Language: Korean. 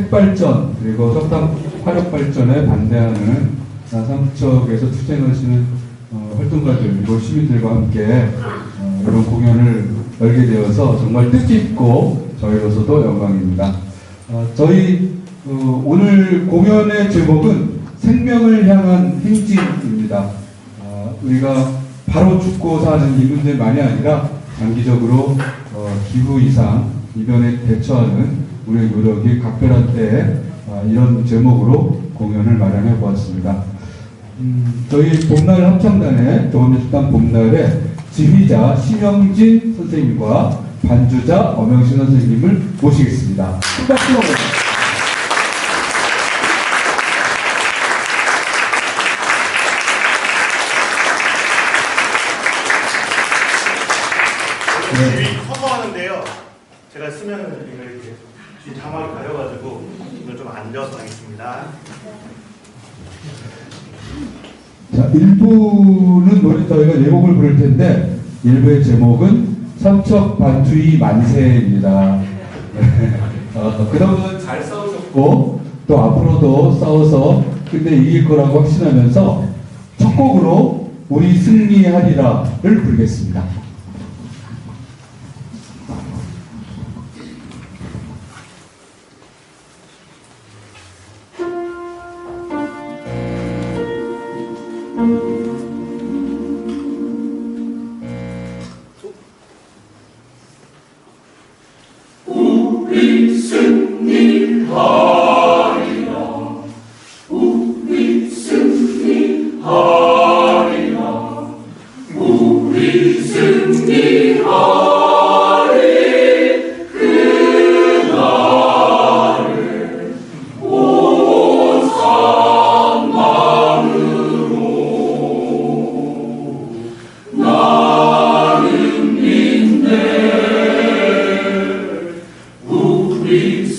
핵발전 그리고 석탄 화력 발전에 반대하는 아, 삼척에서 투쟁하시는 어, 활동가들 그리고 시민들과 함께 어, 이런 공연을 열게 되어서 정말 뜻깊고 저희로서도 영광입니다. 어, 저희 어, 오늘 공연의 제목은 생명을 향한 행진입니다. 어, 우리가 바로 죽고 사는 이분들만이 아니라 장기적으로 어, 기후 이상 이변에 대처하는 우리의 노력이 각별한 때에 어, 이런 제목으로 공연을 마련해 보았습니다. 음, 저희 봄날 합창단의 조원예술단 봄날의 지휘자 심영진 선생님과 반주자 엄영신 선생님을 모시겠습니다. 큰 박수 네. 뒤 선거하는데요. 제가 쓰면 이거 이렇게 뒤 자막이 가려가지고 이걸 좀 앉아서 하겠습니다. 자, 1부는 노래 저희가 예곡을 부를 텐데 1부의 제목은 삼척 반투이 만세입니다. 어, 그동안 잘 싸우셨고 또 앞으로도 싸워서 근데 이길 거라고 확신하면서 첫 곡으로 우리 승리하리라를 부르겠습니다. 우리 승 believe